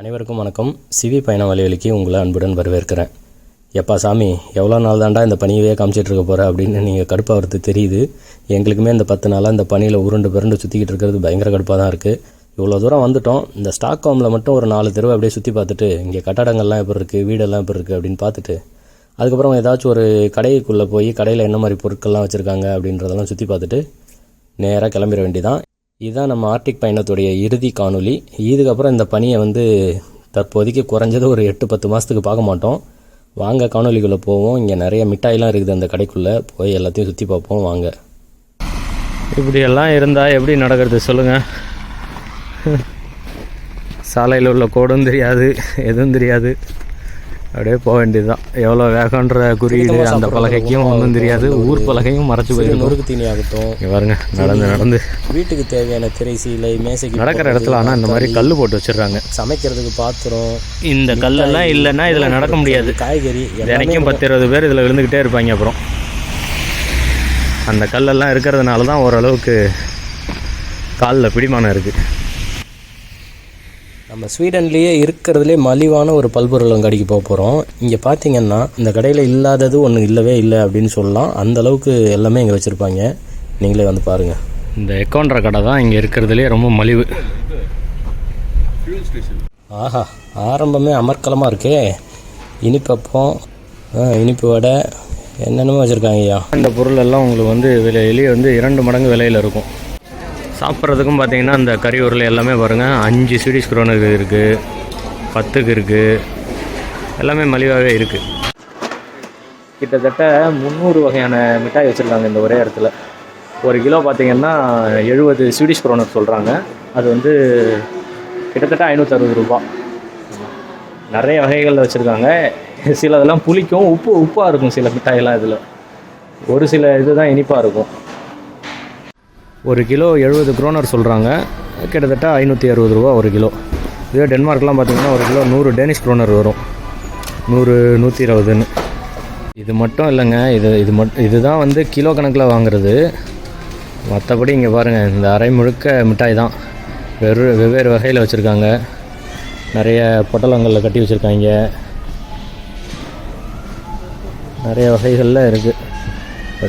அனைவருக்கும் வணக்கம். சிவி பயண வழிவலிக்கு உங்களை அன்புடன் வரவேற்கிறேன். எப்பா சாமி எவ்வளோ நாள் தாண்டா இந்த பணியவே காமிச்சிட்டு இருக்க போகிற அப்படின்னு நீங்கள் கடுப்பாகிறது தெரியுது. எங்களுக்குமே இந்த பத்து நாளாக இந்த பணியில் உருண்டு பிறண்டு சுற்றிக்கிட்டு இருக்கிறது பயங்கர கடுப்பாக தான் இருக்குது இவ்வளோ தூரம் வந்துட்டோம். இந்த ஸ்டாக் ஹோமில் மட்டும் ஒரு நாலு தெருவை அப்படியே சுற்றி பார்த்துட்டு இங்கே கட்டடங்கள்லாம் எப்படி இருக்குது வீடெல்லாம் எப்படி இருக்குது அப்படின்னு பார்த்துட்டு அதுக்கப்புறம் ஏதாச்சும் ஒரு கடைக்குள்ளே போய் கடையில் என்ன மாதிரி பொருட்கள்லாம் வச்சுருக்காங்க அப்படின்றதெல்லாம் சுற்றி பார்த்துட்டு நேராக கிளம்பிட வேண்டியதான் இதுதான் நம்ம ஆர்டிக் பயணத்துடைய இறுதி காணொளி. இதுக்கப்புறம் இந்த பணியை வந்து தற்போதைக்கு குறைஞ்சது ஒரு எட்டு பத்து மாதத்துக்கு பார்க்க மாட்டோம். வாங்க காணொலிக்குள்ளே போவோம். இங்கே நிறைய மிட்டாயெலாம் இருக்குது அந்த கடைக்குள்ளே. போய் எல்லாத்தையும் சுற்றி பார்ப்போம். வாங்க. இப்படியெல்லாம் இருந்தால் எப்படி நடக்கிறது சொல்லுங்கள் சாலையில் உள்ள கோடும் தெரியாது எதுவும் தெரியாது. அப்படியே போக வேண்டியதுதான். எவ்வளோ வேகன்ற குறியீடு அந்த பலகைக்கும் ஒன்றும் தெரியாது. ஊர் பலகையும் மறைச்சு போயிருக்கும். நொறுக்கு தீனி ஆகட்டும். இங்க பாருங்க நடந்து நடந்து. வீட்டுக்கு தேவையான திரை சீலை மேசைக்கு நடக்கிற இடத்துல ஆனால் இந்த மாதிரி கல் போட்டு வச்சிடுறாங்க. சமைக்கிறதுக்கு பாத்திரம் இந்த கல்லெல்லாம் இல்லைன்னா இதில் நடக்க முடியாது. காய்கறி தினைக்கும் பத்து இருபது பேர் இதில் விழுந்துக்கிட்டே இருப்பாங்க அப்புறம். அந்த கல்லெல்லாம் இருக்கிறதுனால தான் ஓரளவுக்கு காலில் பிடிமானம் இருக்குது நம்ம ஸ்வீடன்லேயே இருக்கிறதுலே மலிவான ஒரு பல்பொருள் கடைக்கு போக போகிறோம் இங்கே பார்த்தீங்கன்னா இந்த கடையில் இல்லாதது ஒன்று இல்லவே இல்லை அப்படின்னு சொல்லலாம். அந்த அளவுக்கு எல்லாமே இங்கே வச்சுருப்பாங்க. நீங்களே வந்து பாருங்கள் இந்த எக்கோன்ற கடை தான் இங்கே இருக்கிறதுலே ரொம்ப மலிவு. ஆஹா ஆரம்பமே அமர்க்கலமாக இருக்கே. இனிப்பப்பம் இனிப்பு வடை என்னென்னமோ வச்சுருக்காங்க ஐயா இந்த பொருள் எல்லாம் உங்களுக்கு வந்து விலையிலேயே வந்து இரண்டு மடங்கு விலையில் இருக்கும். சாப்பிட்றதுக்கும் பார்த்தீங்கன்னா அந்த கறி உருளை எல்லாமே பாருங்கள் அஞ்சு ஸ்வீடிஷ் குரோனுக்கு இருக்குது பத்துக்கு இருக்குது எல்லாமே மலிவாகவே இருக்குது கிட்டத்தட்ட முந்நூறு வகையான மிட்டாய் வச்சுருக்காங்க இந்த ஒரே இடத்துல. ஒரு கிலோ பார்த்திங்கன்னா எழுபது ஸ்வீடிஷ் குரோனர் சொல்கிறாங்க அது வந்து கிட்டத்தட்ட ஐநூற்றறுபது ரூபா. நிறைய வகைகளில் வச்சுருக்காங்க. சிலதெல்லாம் புளிக்கும். உப்பு உப்பாக இருக்கும் சில மிட்டாயெல்லாம் இதில். ஒரு சில இதுதான் இனிப்பாக இருக்கும். ஒரு கிலோ எழுபது குரோனர் சொல்கிறாங்க கிட்டத்தட்ட ஐநூற்றி அறுபது ரூபா ஒரு கிலோ. இதே டென்மார்க்லாம் பார்த்திங்கன்னா ஒரு கிலோ நூறு டேனிஷ் குரோனர் வரும். நூறு நூற்றி இருபதுன்னு. இது மட்டும் இல்லைங்க. இது இது மட் இதுதான் வந்து கிலோ கணக்கில் வாங்குறது. மற்றபடி இங்கே பாருங்கள் இந்த அரை முழுக்க மிட்டாய் தான். வெறு வெவ்வேறு வகையில் வச்சுருக்காங்க. நிறைய பொட்டலங்களில் கட்டி வச்சுருக்காங்க. நிறைய வகைகளில் இருக்குது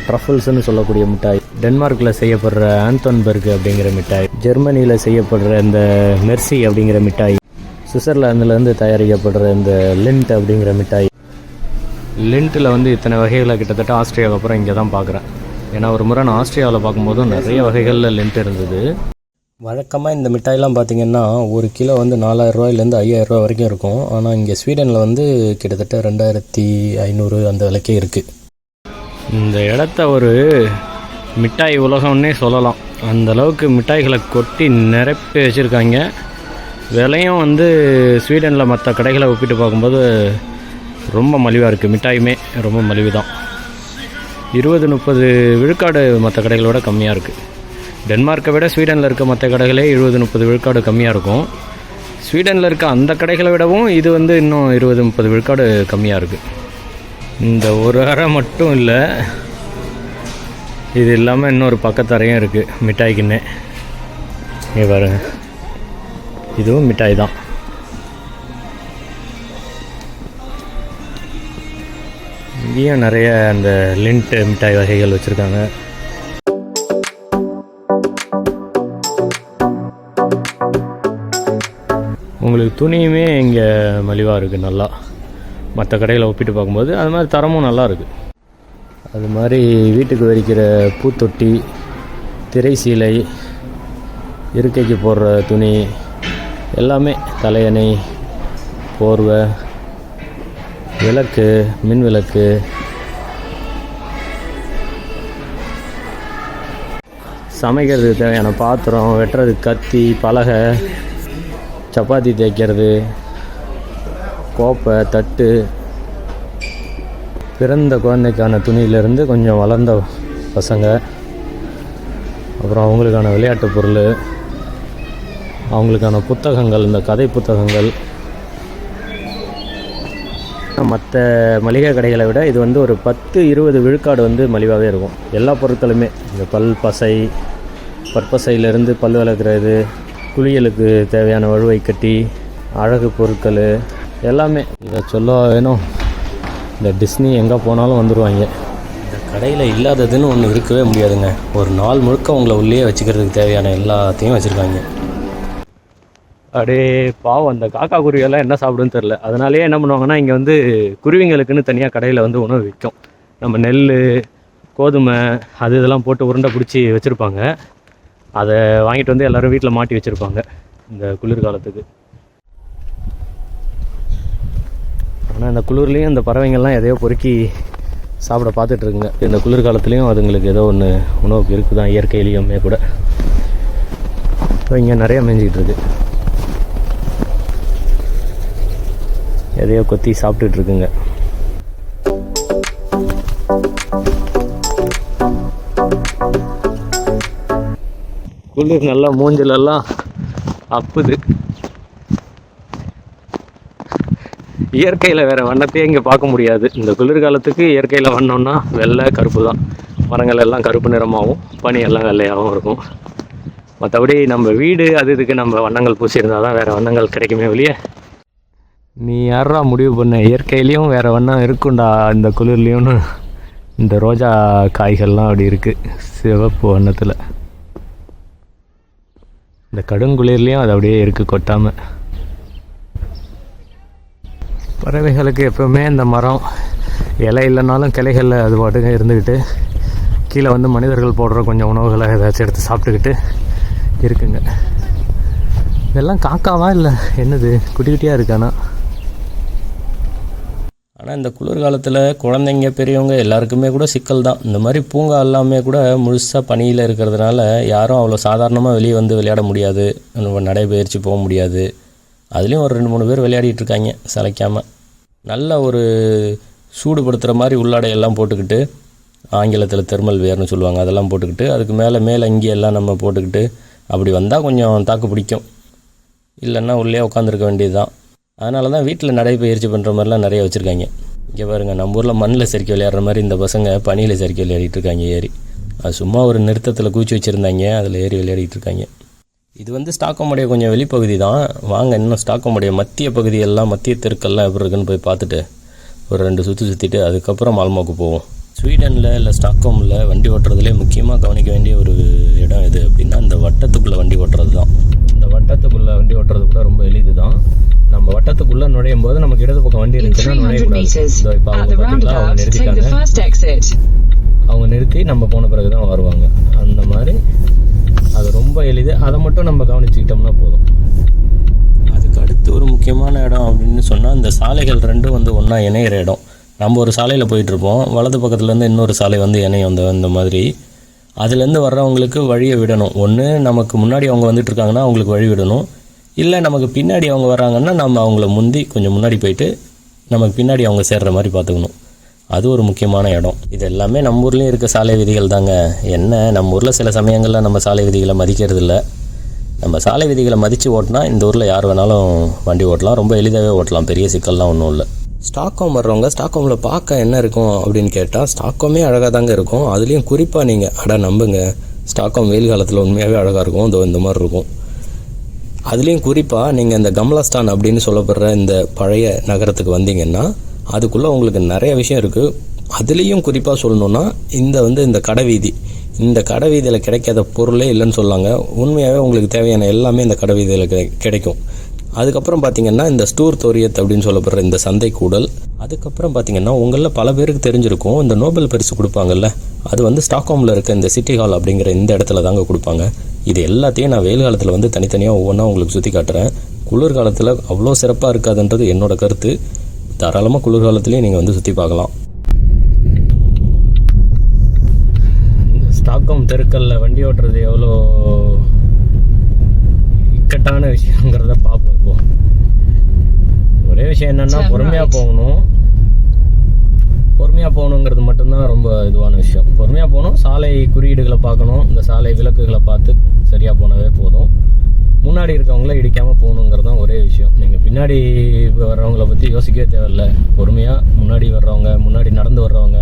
ட்ரஃபிள்ஸ்னு சொல்லக்கூடிய மிட்டாய். டென்மார்க்கில் செய்யப்படுற ஆந்தோன்பர்க் அப்படிங்கிற மிட்டாய் ஜெர்மனியில் செய்யப்படுற இந்த மெர்சி அப்படிங்கிற மிட்டாய் சுவிட்சர்லாந்துலேருந்து தயாரிக்கப்படுற இந்த லிண்ட் அப்படிங்கிற மிட்டாய். லிண்ட்டில் வந்து இத்தனை வகைகளை கிட்டத்தட்ட ஆஸ்திரியாவுக்கு அப்புறம் இங்கே தான் பார்க்குறேன் ஏன்னா ஒரு முறை நான் ஆஸ்திரியாவில் பார்க்கும்போதும் நிறைய வகைகளில் லிண்ட் இருந்தது. வழக்கமாக இந்த மிட்டாயெல்லாம் பார்த்தீங்கன்னா ஒரு கிலோ வந்து நாலாயிரரூவாயிலேருந்து ஐயாயிரரூவா ஐயாயிரம் வரைக்கும் இருக்கும். ஆனால் இங்கே ஸ்வீடனில் வந்து கிட்டத்தட்ட ரெண்டாயிரத்தி ஐநூறு அந்த விலைக்கே இருக்குது இந்த இடத்த ஒரு மிட்டாய் உலகம்னே சொல்லலாம். அந்த அளவுக்கு மிட்டாய்களை கொட்டி நிரப்பி வச்சுருக்காங்க. விலையும் வந்து ஸ்வீடனில் மற்ற கடைகளை ஒப்பிட்டு பார்க்கும்போது ரொம்ப மலிவாக இருக்குது மிட்டாயுமே ரொம்ப மலிவு தான் இருபது முப்பது விழுக்காடு மற்ற கடைகளோட கம்மியாக இருக்குது டென்மார்க்கை விட ஸ்வீடனில் இருக்க மற்ற கடைகளே இருபது முப்பது விழுக்காடு கம்மியாக இருக்கும். ஸ்வீடனில் இருக்க அந்த கடைகளை விடவும் இது வந்து இன்னும் இருபது முப்பது விழுக்காடு கம்மியாக இருக்குது இந்த ஒரு அறை மட்டும் இல்லை இது இல்லாமல் இன்னொரு பக்கத்தரையும் இருக்குது மிட்டாய்க்குன்னு. இங்கே பாருங்க. இதுவும் மிட்டாய் தான். இங்கேயும் நிறைய அந்த லிண்ட் மிட்டாய் வகைகள் வச்சுருக்காங்க. உங்களுக்கு துணியுமே இங்கே மலிவாக இருக்குது நல்லா. மற்ற கடையில் ஒப்பிட்டு பார்க்கும்போது அது மாதிரி தரமும் நல்லா இருக்குது அது மாதிரி வீட்டுக்கு வரிக்கிற பூத்தொட்டி திரை சீலை இருக்கைக்கு போடுற துணி எல்லாமே தலையணை போர்வை விளக்கு மின் விளக்கு. சமைக்கிறதுக்கு தேவையான பாத்திரம் வெட்டுறதுக்கு கத்தி பலகை சப்பாத்தி தேய்க்கிறது கோப்பை தட்டு பிறந்த குழந்தைக்கான துணியிலேருந்து கொஞ்சம் வளர்ந்த பசங்க அப்புறம் அவங்களுக்கான விளையாட்டு பொருள் அவங்களுக்கான புத்தகங்கள் இந்த கதை புத்தகங்கள் மற்ற மளிகை கடைகளை விட இது வந்து ஒரு பத்து இருபது விழுக்காடு வந்து மலிவாகவே இருக்கும். எல்லா பொருட்களுமே. இந்த பல் பசை பற்பசையிலேருந்து பல் விளக்குறது குளியலுக்கு தேவையான வழுவை கட்டி அழகு பொருட்கள் எல்லாமே. இதை சொல்ல வேணும். இந்த டிஸ்னி எங்கே போனாலும் வந்துடுவாங்க இந்த கடையில் இல்லாததுன்னு ஒன்று இருக்கவே முடியாதுங்க. ஒரு நாள் முழுக்க உங்களை உள்ளே வச்சுக்கிறதுக்கு தேவையான எல்லாத்தையும் வச்சுருக்காங்க. அப்படியே பாவம் அந்த காக்கா குருவியெல்லாம் என்ன சாப்பிடுன்னு தெரில அதனாலேயே என்ன பண்ணுவாங்கன்னா இங்கே வந்து குருவிங்களுக்குன்னு தனியாக கடையில் வந்து உணவு விற்கும் நம்ம நெல் கோதுமை அது இதெல்லாம் போட்டு உருண்டை பிடிச்சி வச்சுருப்பாங்க. அதை வாங்கிட்டு வந்து எல்லோரும் வீட்டில் மாட்டி வச்சுருப்பாங்க. இந்த குளிர்காலத்துக்கு. ஆனால் இந்த குளிர்லேயும் இந்த பறவைங்கள்லாம் எதையோ பொறுக்கி சாப்பிட பார்த்துட்டு இருக்குங்க இந்த குளிர்காலத்துலேயும் அதுங்களுக்கு ஏதோ ஒன்று உணவுக்கு இருக்குதான் இயற்கையிலையுமே கூட. இப்போ இங்கே நிறைய மேய்ஞ்சிக்கிட்டு இருக்கு எதையோ கொத்தி சாப்பிட்டுட்டு இருக்குங்க குளிர் நல்லா மூஞ்சிலெல்லாம் அப்புது. இயற்கையில் வேறு வண்ணத்தையே இங்கே பார்க்க முடியாது. இந்த குளிர்காலத்துக்கு இயற்கையில் வண்ணம்னா வெள்ளை கருப்பு தான் மரங்கள் எல்லாம் கருப்பு நிறமாகவும் பனி எல்லாம் வெள்ளையாகவும் இருக்கும். மற்றபடி நம்ம வீடு அது இதுக்கு நம்ம வண்ணங்கள் பூசியிருந்தால் தான் வேறு வண்ணங்கள் கிடைக்குமே வெளியே நீ யாரா முடிவு பண்ண? இயற்கையிலையும் வேறு வண்ணம் இருக்குண்டா இந்த குளிர்லேயும்னு. இந்த ரோஜா காய்கள்லாம் அப்படி இருக்குது சிவப்பு வண்ணத்தில். இந்த கடுங்குளிர்லேயும் அது அப்படியே இருக்குது கொட்டாமல் பறவைகளுக்கு எப்போவுமே இந்த மரம் இலை இல்லைனாலும் கிளைகளில் அது பாட்டுங்க இருந்துக்கிட்டு கீழே வந்து மனிதர்கள் போடுற கொஞ்சம் உணவுகளை ஏதாச்சும் எடுத்து சாப்பிட்டுக்கிட்டு இருக்குங்க. இதெல்லாம் காக்காவா இல்லை என்னது? குட்டி குட்டியாக இருக்கானா? ஆனால் இந்த குளிர்காலத்தில் குழந்தைங்க பெரியவங்க எல்லாருக்குமே கூட சிக்கல் தான். இந்த மாதிரி பூங்கா எல்லாமே கூட முழுசாக பனியில் இருக்கிறதுனால யாரும் அவ்வளோ சாதாரணமாக வெளியே வந்து விளையாட முடியாது. நம்ம நடைபயிற்சி போக முடியாது. அதுலேயும் ஒரு ரெண்டு மூணு பேர் விளையாடிட்டு இருக்காங்க நல்ல ஒரு சூடுபடுத்துகிற மாதிரி உள்ளாடையெல்லாம் போட்டுக்கிட்டு ஆங்கிலத்தில் தெர்மல் வேர்னு சொல்லுவாங்க அதெல்லாம் போட்டுக்கிட்டு அதுக்கு மேலே மேலே அங்கேயெல்லாம் எல்லாம் நம்ம போட்டுக்கிட்டு அப்படி வந்தால் கொஞ்சம் தாக்கு பிடிக்கும். இல்லைன்னா உள்ளே உட்காந்துருக்க வேண்டியது தான் அதனால தான் வீட்டில் நடைப்பயிற்சி பண்ணுற மாதிரிலாம் நிறைய வச்சுருக்காங்க. இங்கே பாருங்கள் நம்ம ஊரில் மண்ணில் செருக்கி விளையாடுற மாதிரி இந்த பசங்க பனியில் செருக்கி விளையாடிட்டு இருக்காங்க ஏறி. அது சும்மா ஒரு நிறுத்தத்தில் குச்சி வச்சுருந்தாங்க அதில் ஏறி விளையாடிட்டு இருக்காங்க. இது வந்து ஸ்டாக்கோமுடைய கொஞ்சம் வெளிப்பகுதி தான். வாங்க இன்னும் ஸ்டாக்கோமுடைய மத்திய பகுதியெல்லாம் மத்திய தெருக்கெல்லாம் எப்படி இருக்குன்னு போய் பார்த்துட்டு ஒரு ரெண்டு சுற்றி சுற்றிட்டு அதுக்கப்புறம் மால்மோக்கு போவோம். ஸ்வீடனில் இல்லை ஸ்டாக்ஹோமில் வண்டி ஓட்டுறதுலேயே முக்கியமாக கவனிக்க வேண்டிய ஒரு இடம் எது அப்படின்னா இந்த வட்டத்துக்குள்ளே வண்டி ஓட்டுறது தான். இந்த வட்டத்துக்குள்ளே வண்டி ஓட்டுறது கூட ரொம்ப எளிது தான். நம்ம வட்டத்துக்குள்ளே நுழையும் போது நமக்கு இடது பக்கம் வண்டி இருந்துச்சுன்னா 300 நுழையக்கூடாது. இப்போ அவங்க பார்த்தீங்களா? நிறுத்திட்டாங்க. அவங்க நிறுத்தி நம்ம போன பிறகு தான் வருவாங்க. அந்த மாதிரி அது ரொம்ப எளிது. அதை மட்டும் நம்ம கவனிச்சுக்கிட்டோம்னா போதும். அதுக்கு அடுத்து ஒரு முக்கியமான இடம் அப்படின்னு சொன்னால் இந்த சாலைகள் ரெண்டும் வந்து ஒன்றா இணையிற இடம். நம்ம ஒரு சாலையில் போயிட்டுருப்போம். வலது பக்கத்துலேருந்து இன்னொரு சாலை வந்து இணையும் அந்த இந்த மாதிரி. அதுலேருந்து வர்றவங்களுக்கு வழியை விடணும். ஒன்று நமக்கு முன்னாடி அவங்க வந்துட்டு இருக்காங்கன்னா அவங்களுக்கு வழி விடணும். இல்லை நமக்கு பின்னாடி அவங்க வராங்கன்னா நம்ம அவங்கள முந்தி கொஞ்சம் முன்னாடி போயிட்டு நமக்கு பின்னாடி அவங்க சேர்ற மாதிரி பார்த்துக்கணும். அது ஒரு முக்கியமான இடம். இது எல்லாமே நம்ம ஊர்லேயும் இருக்க சாலை விதிகள் தாங்க. என்ன நம்ம ஊரில் சில சமயங்களில் நம்ம சாலை விதிகளை மதிக்கிறது இல்லை நம்ம சாலை விதிகளை மதித்து ஓட்டினா இந்த ஊரில் யார் வேணாலும் வண்டி ஓட்டலாம். ரொம்ப எளிதாகவே ஓட்டலாம். பெரிய சிக்கல்லாம் ஒன்றும் இல்லை. ஸ்டாக்ஹோம் வர்றவங்க ஸ்டாக்ஹோமில் பார்க்க என்ன இருக்கும் அப்படின்னு கேட்டால் ஸ்டாக்ஹோமே அழகாக தாங்க இருக்கும். அதுலேயும் குறிப்பாக நீங்கள் அட நம்புங்க. ஸ்டாக்ஹோம் வெயில் காலத்தில் உண்மையாகவே அழகாக இருக்கும். இதோ இந்த மாதிரி இருக்கும். அதுலேயும் குறிப்பாக நீங்கள் இந்த கமலாஸ்தான் அப்படின்னு சொல்லப்படுற இந்த பழைய நகரத்துக்கு வந்தீங்கன்னா அதுக்குள்ளே உங்களுக்கு நிறைய விஷயம் இருக்குது அதுலேயும் குறிப்பாக சொல்லணுன்னா இந்த வந்து இந்த கடை வீதி. இந்த கடை வீதியில் கிடைக்காத பொருளே இல்லைன்னு சொல்லாங்க. உண்மையாகவே உங்களுக்கு தேவையான எல்லாமே இந்த கடை வீதியில் கிடைக்கும். அதுக்கப்புறம் பார்த்தீங்கன்னா இந்த ஸ்டூர் தோரியத் அப்படின்னு சொல்லப்படுற இந்த சந்தை கூடல். அதுக்கப்புறம் பார்த்தீங்கன்னா உங்களில் பல பேருக்கு தெரிஞ்சிருக்கும். இந்த நோபல் பரிசு கொடுப்பாங்கல்ல அது வந்து ஸ்டாக்ஹோமில் இருக்க இந்த சிட்டி ஹால் அப்படிங்கிற இந்த இடத்துல தாங்க கொடுப்பாங்க. இது எல்லாத்தையும் நான் வெயில் காலத்தில் வந்து தனித்தனியாக ஒவ்வொன்றா உங்களுக்கு சுற்றி காட்டுறேன். குளிர்காலத்தில் அவ்வளோ சிறப்பாக இருக்காதுன்றது என்னோட கருத்து. தாராளமாக குளிர்காலத்துலேயும் நீங்கள் வந்து சுற்றி பார்க்கலாம். ஸ்டாக்ஹோம் தெருக்கல்ல வண்டி ஓட்டுறது எவ்வளோ இக்கட்டான விஷயங்கிறத பார்ப்போம் இப்போ. ஒரே விஷயம் என்னன்னா பொறுமையாக. போகணும். பொறுமையாக போகணுங்கிறது மட்டும்தான் ரொம்ப இதுவான விஷயம். பொறுமையாக போகணும் சாலை குறியீடுகளை பார்க்கணும். இந்த சாலை விளக்குகளை பார்த்து சரியாக போனவே போதும். முன்னாடி இருக்கவங்கள இடிக்காமல் போகணுங்கிறது தான் ஒரே விஷயம். நீங்கள் பின்னாடி வர்றவங்கள பற்றி யோசிக்கவே தேவையில்ல. பொறுமையாக முன்னாடி வர்றவங்க முன்னாடி நடந்து வர்றவங்க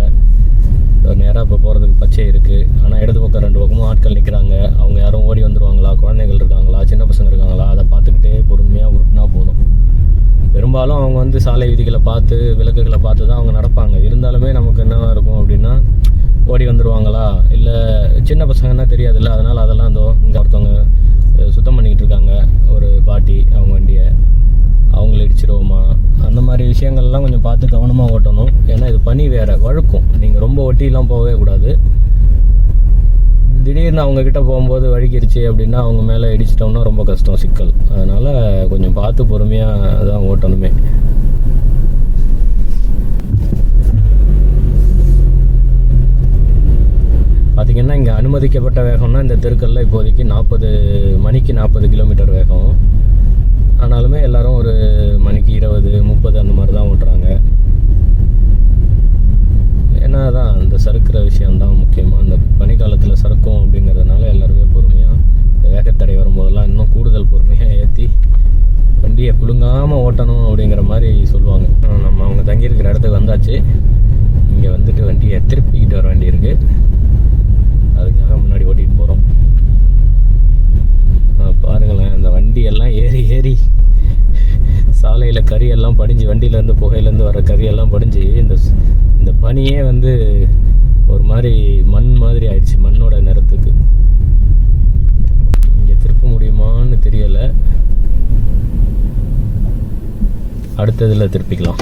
நேராக இப்போ போகிறதுக்கு பச்சை இருக்குது ஆனால் இடது பக்கம் ரெண்டு பக்கமும் ஆட்கள் நிற்கிறாங்க அவங்க யாரும் ஓடி வந்துடுவாங்களா குழந்தைகள் இருக்காங்களா? சின்ன பசங்க இருக்காங்களா? அதை பார்த்துக்கிட்டே பொறுமையாக உருட்டினா போதும். பெரும்பாலும் அவங்க வந்து சாலை விதிகளை பார்த்து விளக்குகளை பார்த்து தான் அவங்க நடப்பாங்க. இருந்தாலுமே நமக்கு என்னவா இருக்கும் அப்படின்னா ஓடி வந்துடுவாங்களா இல்லை சின்ன பசங்கன்னா தெரியாதுல்ல. அதனால் அதெல்லாம் அந்த இங்கே ஒருத்தவங்க சுத்தம் பண்ணிக்கிட்டு இருக்காங்க ஒரு பாட்டி அவங்க வண்டியை. அவங்கள இடிச்சிருவோமா? அந்த மாதிரி விஷயங்கள்லாம் கொஞ்சம் பார்த்து கவனமாக ஓட்டணும். ஏன்னா இது பனி வேறு வழுக்கும். நீங்கள் ரொம்ப ஒட்டிலாம் போகவே கூடாது. திடீர்னு அவங்கக்கிட்ட போகும்போது வழுக்கிருச்சு அப்படின்னா அவங்க மேலே இடிச்சிட்டோம்னா ரொம்ப கஷ்டம் சிக்கல். அதனால் கொஞ்சம் பார்த்து பொறுமையாக தான் ஓட்டணுமே. பார்த்திங்கன்னா இங்கே அனுமதிக்கப்பட்ட வேகம்னா இந்த தெருக்கல்ல இப்போதைக்கு நாற்பது மணிக்கு நாற்பது கிலோமீட்டர் வேகம். ஆனாலுமே எல்லாரும் ஒரு மணிக்கு இருபது முப்பது அந்த மாதிரி தான் ஓட்டுறாங்க. ஏன்னா தான் இந்த சறுக்கிற விஷயம்தான் முக்கியமாக இந்த பனிக்காலத்தில் சறுக்கும் அப்படிங்கிறதுனால எல்லாருமே பொறுமையாக இந்த வேகத்தடை வரும்போதெல்லாம் இன்னும் கூடுதல் பொறுமையாக ஏற்றி வண்டியை குலுங்காமல் ஓட்டணும் அப்படிங்கிற மாதிரி சொல்லுவாங்க. நம்ம அவங்க தங்கியிருக்கிற இடத்துக்கு வந்தாச்சு இங்கே வந்துட்டு வண்டியை திருப்பிக்கிட்டு வர வேண்டியிருக்கு அதுக்காக முன்னாடி ஓட்டிகிட்டு போகிறோம் பாருங்களேன் இந்த வண்டி எல்லாம் ஏறி ஏறி புகையில் கறியெல்லாம் படிஞ்சு வண்டியிலேருந்து புகையிலேருந்து வர கறியெல்லாம் படிஞ்சு இந்த இந்த பனியே வந்து ஒரு மாதிரி மண் மாதிரி ஆயிடுச்சு மண்ணோட நிறத்துக்கு. இங்கே திருப்ப முடியுமான்னு தெரியலை. அடுத்ததில் திருப்பிக்கலாம்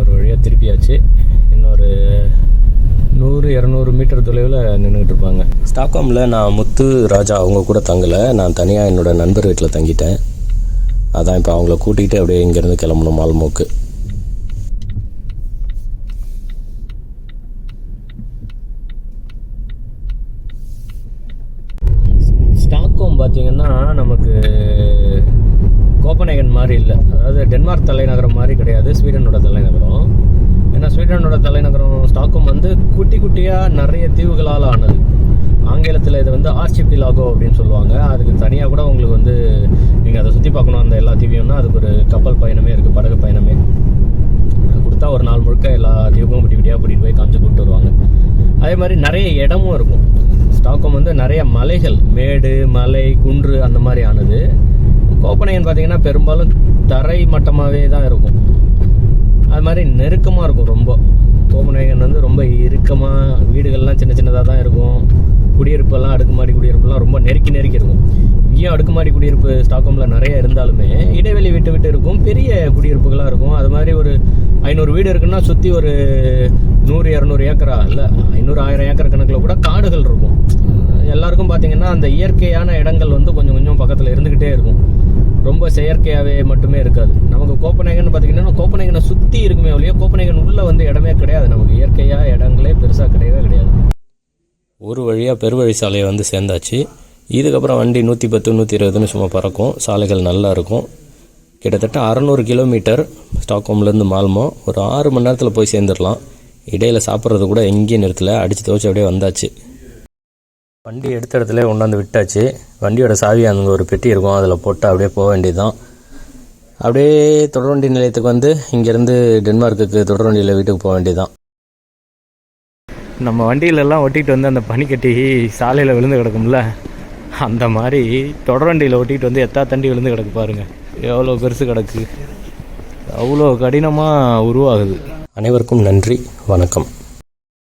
ஒரு வழியாக திருப்பியாச்சு இன்னொரு நூறு இரநூறு மீட்டர் தொலைவில் நின்றுக்கிட்டு இருப்பாங்க. ஸ்டாக்ஹோமில் நான் முத்து ராஜா அவங்க கூட தங்கலை. நான் தனியாக என்னோடய நண்பர் வீட்டில் தங்கிட்டேன். அதான் இப்போ அவங்கள கூட்டிகிட்டு அப்படியே இங்கேருந்து கிளம்பணும் மால்மோக்கு ஸ்டாக்ஹோம் பார்த்தீங்கன்னா நமக்கு கோப்பநேகன் மாதிரி இல்லை அதாவது டென்மார்க் தலைநகரம் மாதிரி கிடையாது ஸ்வீடனோட தலைநகரம் ஏன்னா ஸ்வீடனோட தலைநகரம் ஸ்டாக்ஹோம் வந்து குட்டி குட்டியாக நிறைய தீவுகளால் ஆனது. ஆங்கிலத்தில் இதை வந்து ஆர்ச்சிபிலாகோ அப்படின்னு சொல்லுவாங்க. அதுக்கு தனியாக கூட உங்களுக்கு வந்து நீங்கள் அதை சுற்றி பார்க்கணும் அந்த எல்லா தீவியம்னா. அதுக்கு ஒரு கப்பல் பயணமே இருக்குது படகு பயணமே. கொடுத்தா ஒரு நாள் முழுக்க எல்லா தீவுக்கும் குட்டி குட்டியாக கூட்டிகிட்டு போய் காமிச்சு கூப்பிட்டு வருவாங்க. அதே மாதிரி நிறைய இடமும் இருக்கும். ஸ்டாக்ஹோம் வந்து நிறைய மலைகள் மேடு மலை குன்று அந்த மாதிரி ஆனது. கோப்பனையன் பார்த்தீங்கன்னா பெரும்பாலும் தரை மட்டமாகவே தான் இருக்கும். அது மாதிரி நெருக்கமாக இருக்கும் ரொம்ப. கோபநாயகன் வந்து ரொம்ப இறுக்கமாக வீடுகள்லாம் சின்ன சின்னதாக தான் இருக்கும். குடியிருப்பெல்லாம் அடுக்குமாடி குடியிருப்பெல்லாம் ரொம்ப நெருக்கி நெருக்கி இருக்கும். இங்கேயும் அடுக்குமாடி குடியிருப்பு ஸ்டாக்ஹோமில் நிறைய இருந்தாலுமே இடைவெளி விட்டு விட்டு இருக்கும். பெரிய குடியிருப்புகளாக இருக்கும். அது மாதிரி ஒரு ஐநூறு வீடு இருக்குன்னா சுற்றி ஒரு நூறு இரநூறு ஏக்கரா? இல்லை ஐநூறு ஆயிரம் ஏக்கர் கணக்கில் கூட காடுகள் இருக்கும். எல்லாருக்கும் பார்த்தீங்கன்னா அந்த இயற்கையான இடங்கள் வந்து கொஞ்சம் கொஞ்சம் பக்கத்தில் இருந்துக்கிட்டே இருக்கும். ரொம்ப செயற்கையாகவே மட்டுமே இருக்காது. நமக்கு கோப்பநேகன் பார்த்தீங்கன்னா கோப்பநேகனை சுற்றி இருக்குமே ஒழிய கோப்பநேகன் உள்ளே வந்து இடமே கிடையாது. நமக்கு இயற்கையாக இடங்களே பெருசாக கிடையவே கிடையாது. ஒரு வழியாக பெருவழி சாலையை வந்து சேர்ந்தாச்சு. இதுக்கப்புறம் வண்டி நூற்றி பத்து நூற்றி இருபதுன்னு சும்மா பறக்கும். சாலைகள் நல்லா இருக்கும். கிட்டத்தட்ட அறநூறு கிலோமீட்டர் ஸ்டாக்ஹோம்லேருந்து மால்மோ. ஒரு ஆறு மணி நேரத்தில் போய் சேர்ந்துடலாம். இடையில் சாப்பிட்றது கூட எங்கேயும் நிறுத்தலை. அடித்து துவச்சி அப்படியே வந்தாச்சு. வண்டி எடுத்த இடத்துல கொண்டாந்து விட்டாச்சு. வண்டியோட சாவி அங்கே ஒரு பெட்டி இருக்கும் அதில் போட்டு அப்படியே போக வேண்டியதுதான். அப்படியே தொடர்வண்டி நிலையத்துக்கு வந்து இங்கேருந்து டென்மார்க்குக்கு தொடர்வண்டியில் வீட்டுக்கு போக வேண்டியதுதான். நம்ம வண்டியிலெல்லாம் ஒட்டிகிட்டு வந்து அந்த பனிக்கட்டி சாலையில் விழுந்து கிடக்கும்ல அந்த மாதிரி தொடர்வண்டியில் ஒட்டிகிட்டு வந்து எத்தா தண்டி விழுந்து கிடக்கு பாருங்க. எவ்வளோ பெருசு கிடக்கு. அவ்வளோ கடினமாக உருவாகுது. அனைவருக்கும் நன்றி வணக்கம்.